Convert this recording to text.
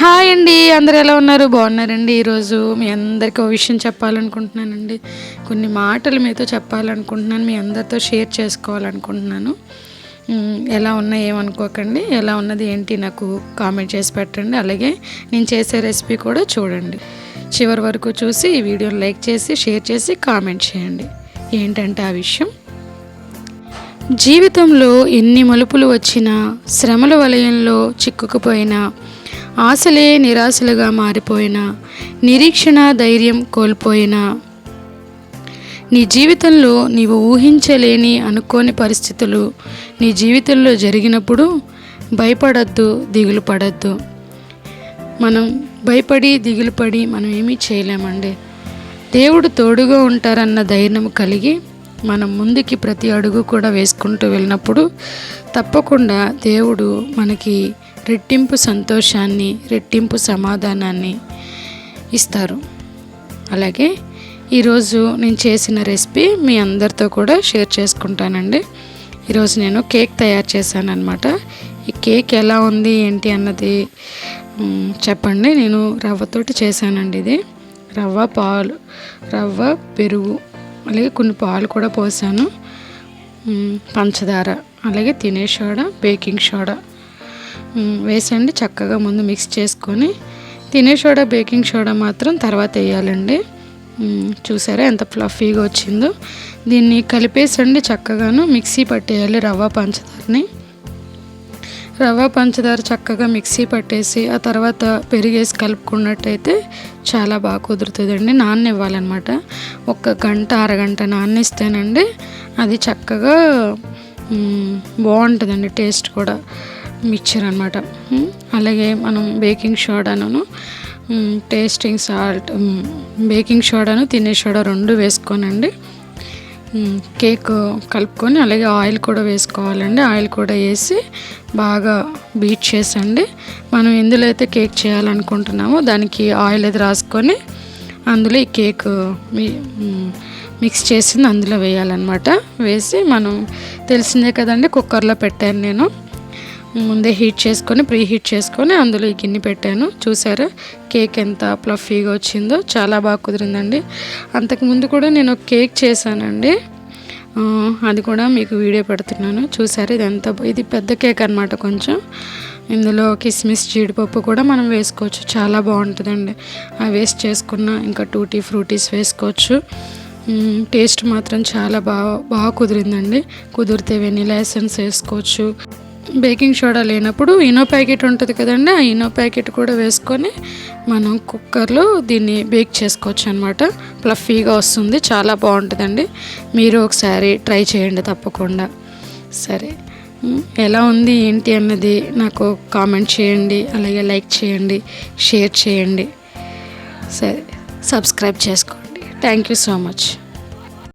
Hi అండి అందరు ఎలా ఉన్నారు? బాగున్నారండి. ఈరోజు మీ అందరికీ ఒక విషయం చెప్పాలనుకుంటున్నానండి. కొన్ని మాటలు మీతో చెప్పాలనుకుంటున్నాను మీ అందరితో షేర్ చేసుకోవాలనుకుంటున్నాను. ఎలా ఉన్నాయి ఏమనుకోకండి. ఎలా ఉన్నది ఏంటి నాకు కామెంట్ చేసి పెట్టండి. అలాగే నేను చేసే రెసిపీ కూడా చూడండి. చివరి వరకు చూసి ఈ వీడియోని లైక్ చేసి షేర్ చేసి కామెంట్ చేయండి. ఏంటంటే ఆ విషయం? జీవితంలో ఎన్ని మలుపులు వచ్చినా శ్రమల వలయంలో చిక్కుకుపోయినా ఆశలే నిరాశలుగా మారిపోయినా నిరీక్షణ ధైర్యం కోల్పోయినా. నీ జీవితంలో నీవు ఊహించలేని అనుకోని పరిస్థితులు నీ జీవితంలో జరిగినప్పుడు భయపడద్దు దిగులు పడద్దు. మనం భయపడి దిగులు పడి మనం ఏమీ చేయలేమండి. దేవుడు తోడుగా ఉంటారన్న ధైర్యం కలిగి మనం ముందుకి ప్రతి అడుగు కూడా వేసుకుంటూ వెళ్ళినప్పుడు తప్పకుండా దేవుడు మనకి రెట్టింపు సంతోషాన్ని రెట్టింపు సమాధానాన్ని ఇస్తారు. అలాగే ఈరోజు నేను చేసిన రెసిపీ మీ అందరితో కూడా షేర్ చేసుకుంటానండి. ఈరోజు నేను కేక్ తయారు చేశాను అనమాట ఈ కేక్ ఎలా ఉంది ఏంటి అన్నది చెప్పండి. నేను రవ్వతోటి చేశానండి ఇది. రవ్వ పాలు రవ్వ పెరుగు అలాగే కొన్ని పాలు కూడా పోసాను. పంచదార అలాగే తినే సోడా బేకింగ్ సోడా. వేసండి చక్కగా ముందు మిక్స్ చేసుకొని తినే సోడా బేకింగ్ సోడా మాత్రం తర్వాత వేయాలండి. చూసారా ఎంత ఫ్లఫీగా వచ్చిందో. దీన్ని కలిపేసండి చక్కగాను మిక్సీ పట్టేయాలి రవ్వ పంచదారని. రవ్వ పంచదార చక్కగా మిక్సీ పట్టేసి ఆ తర్వాత పెరిగేసి కలుపుకున్నట్టయితే చాలా బాగా కుదురుతుందండి. నాననివ్వాలన్నమాట. ఒక గంట అరగంట నాననిస్తేనండి అది చక్కగా బాగుంటుందండి టేస్ట్ కూడా. మిక్చర్ అనమాట అలాగే మనం బేకింగ్ సోడాను టేస్టింగ్ సాల్ట్ బేకింగ్ సోడాను తినే సోడా రెండు వేసుకోనండి. కేక్ కలుపుకొని అలాగే ఆయిల్ కూడా వేసుకోవాలండి. ఆయిల్ కూడా వేసి బాగా బీట్ చేసండి. మనం ఎందులో అయితే కేక్ చేయాలనుకుంటున్నామో దానికి ఆయిల్ అది రాసుకొని అందులో ఈ కేక్ మీ- మిక్స్ చేసింది అందులో వేయాలన్నమాట. వేసి మనం తెలిసిందే కదండి కుక్కర్లో పెట్టాను నేను. ముందే హీట్ చేసుకొని ప్రీ హీట్ చేసుకొని అందులో ఈ గిన్నె పెట్టాను. చూసారా? కేక్ ఎంత ప్లఫీగా వచ్చిందో. చాలా బాగా కుదిరిందండి. అంతకుముందు కూడా నేను ఒక కేక్ చేశానండి. అది కూడా మీకు వీడియో పెడుతున్నాను. చూసారా? ఇది ఎంత ఇది పెద్ద కేక్ అనమాట కొంచెం. ఇందులో కిస్మిస్ జీడిపప్పు కూడా మనం వేసుకోవచ్చు. చాలా బాగుంటుందండి. అవి వేస్ట్ చేసుకున్న ఇంకా టూటీ ఫ్రూటీస్ వేసుకోవచ్చు. టేస్ట్ మాత్రం చాలా బాగా బాగా కుదిరిందండి. కుదిరితే వెనీలా ఎసెన్స్ వేసుకోవచ్చు. బేకింగ్ సోడా లేనప్పుడు ఇనో ప్యాకెట్ ఉంటుంది కదండి ఆ ఇనో ప్యాకెట్ కూడా వేసుకొని మనం కుక్కర్లో దీన్ని బేక్ చేసుకోవచ్చు అనమాట ప్లఫీగా వస్తుంది చాలా బాగుంటుందండి. మీరు ఒకసారి ట్రై చేయండి తప్పకుండా. సరే ఎలా ఉంది ఏంటి అన్నది నాకు కామెంట్ చేయండి అలాగే లైక్ చేయండి షేర్ చేయండి. సరే సబ్స్క్రైబ్ చేసుకోండి. Thank you so much.